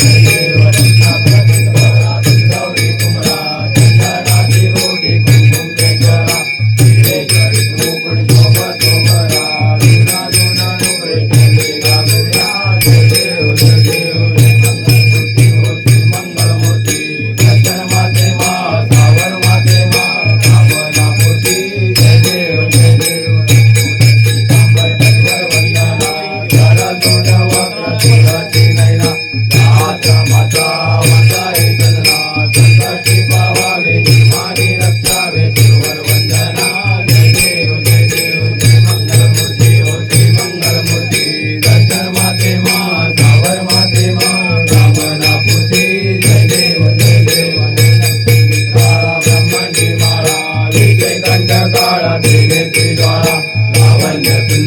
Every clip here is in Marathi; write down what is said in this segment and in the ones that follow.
Yeah.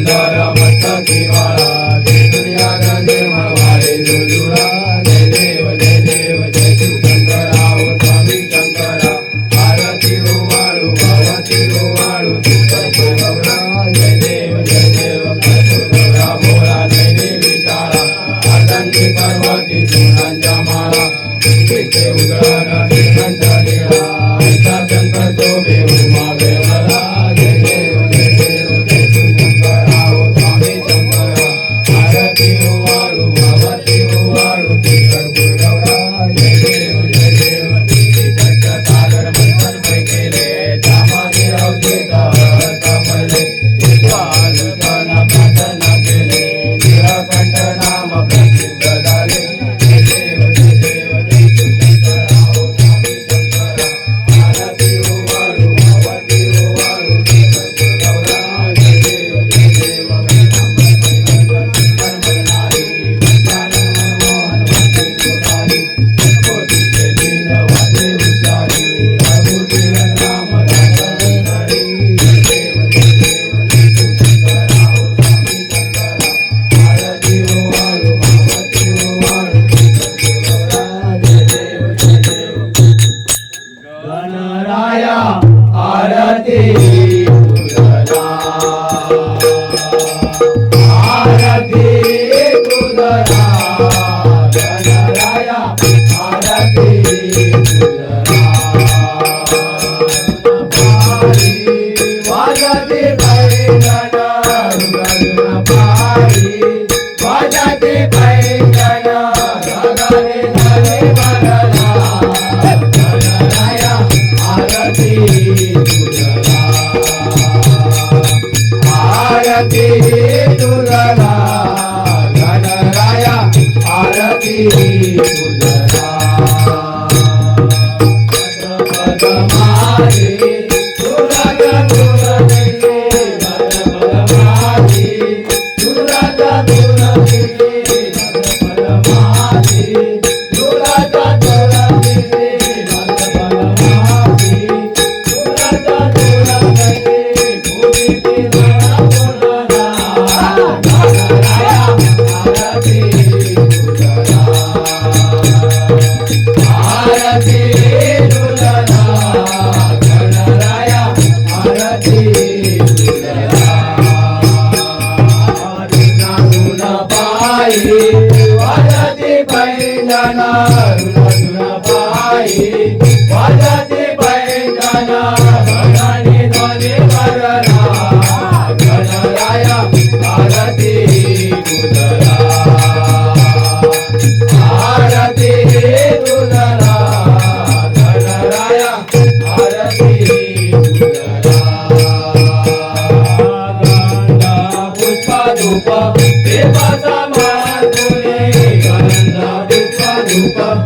पंढरा मठा देवाळा जय दुनिया जय मनवारे जोजुळा जय देव जय देव जय शिव शंकराव स्वामी शंकरा आरती रोवाळू भावाती रोवाळू तुकर गौरा जय देव जय देव गौरा भोळा जय देवी तारा आनंदी पार्वती सुनांच्या माळा उगळा वा पायी वाजती पैंजण रुण पायी वाजती Opa!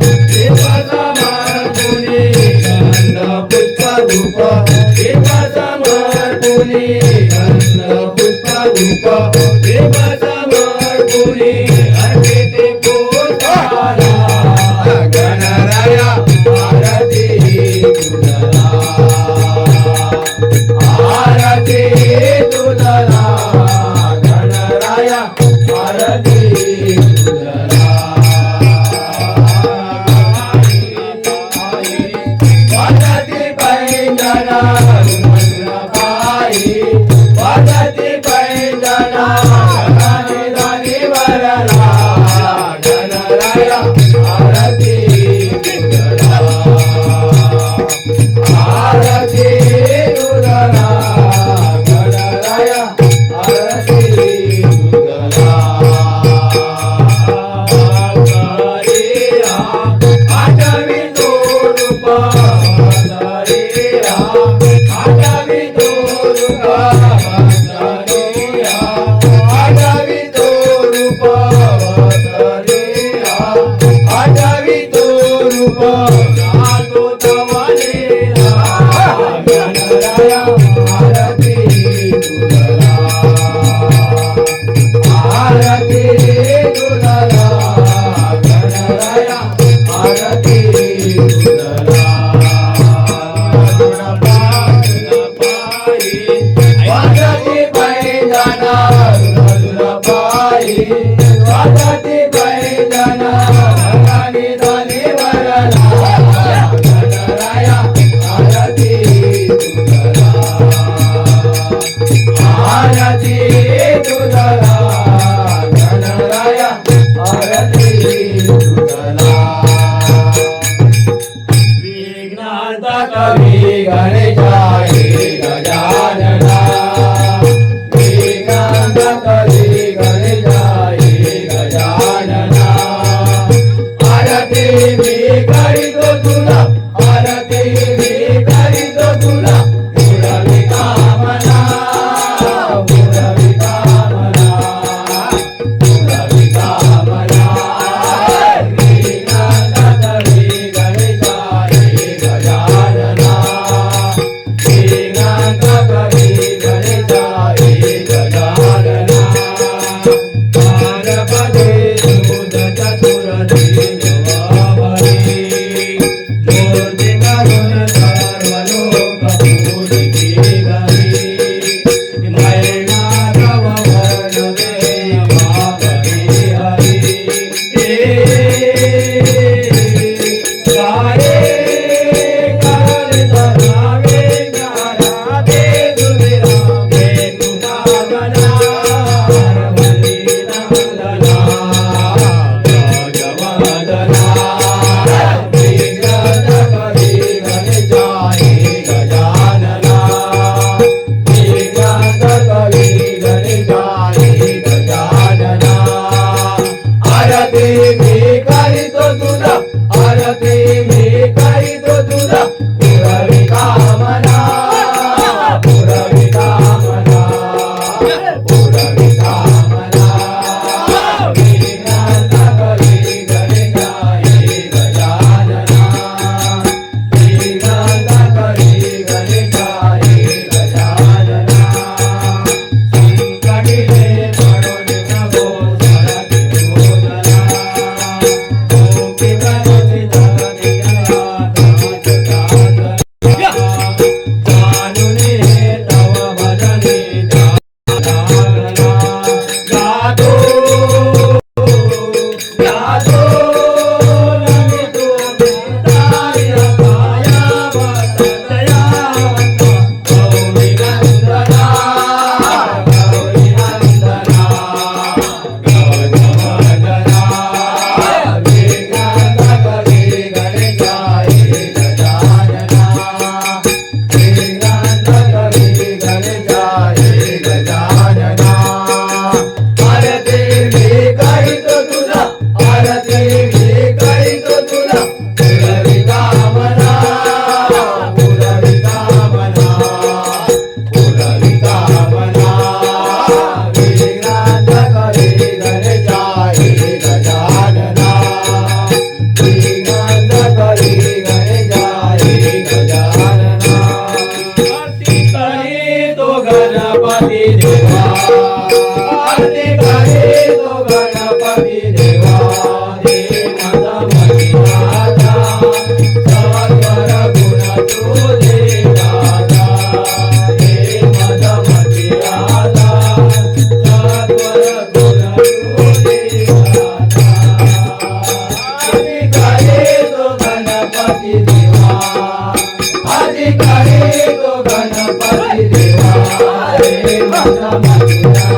अधिकारी तो गणपती देवा. रे मन महिनाचा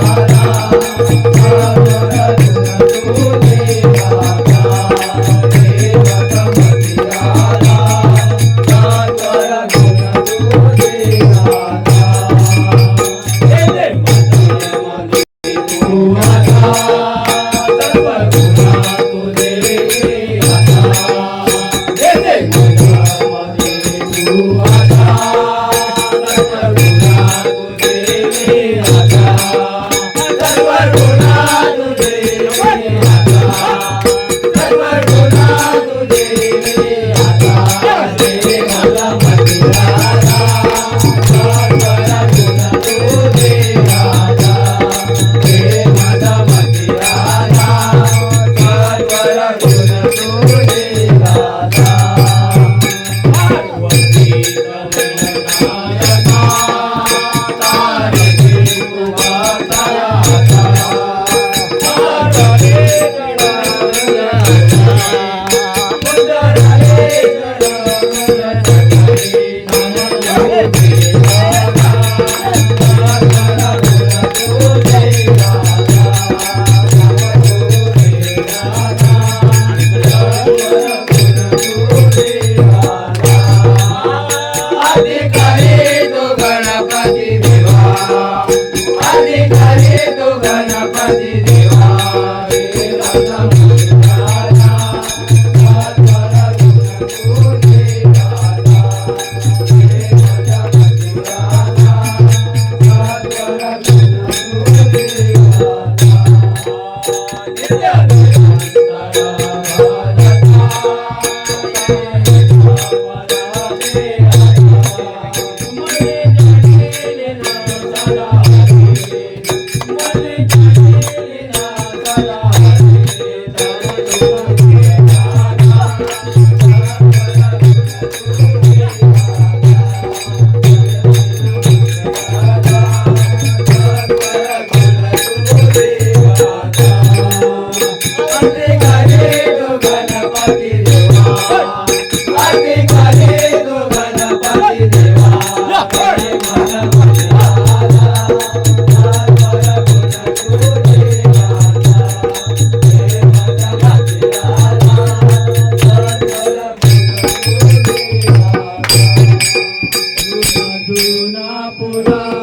आरती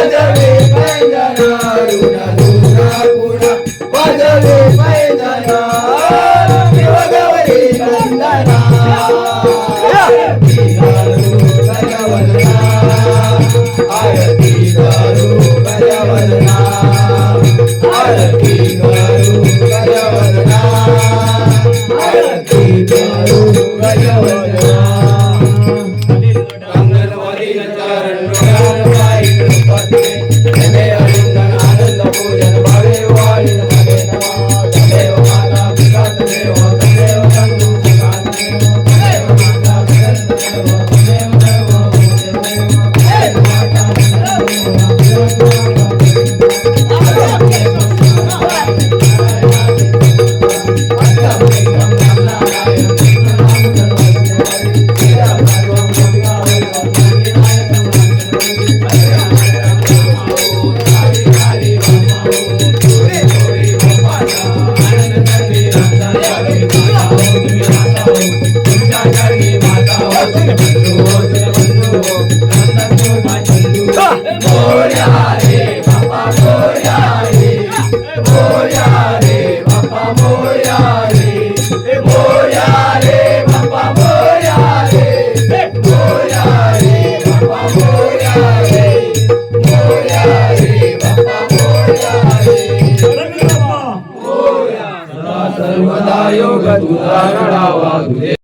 वाजले मैदाना रुणा दुरा पुरा वाजले मैदाना सर्वदा योग तुझा घडावा तुझे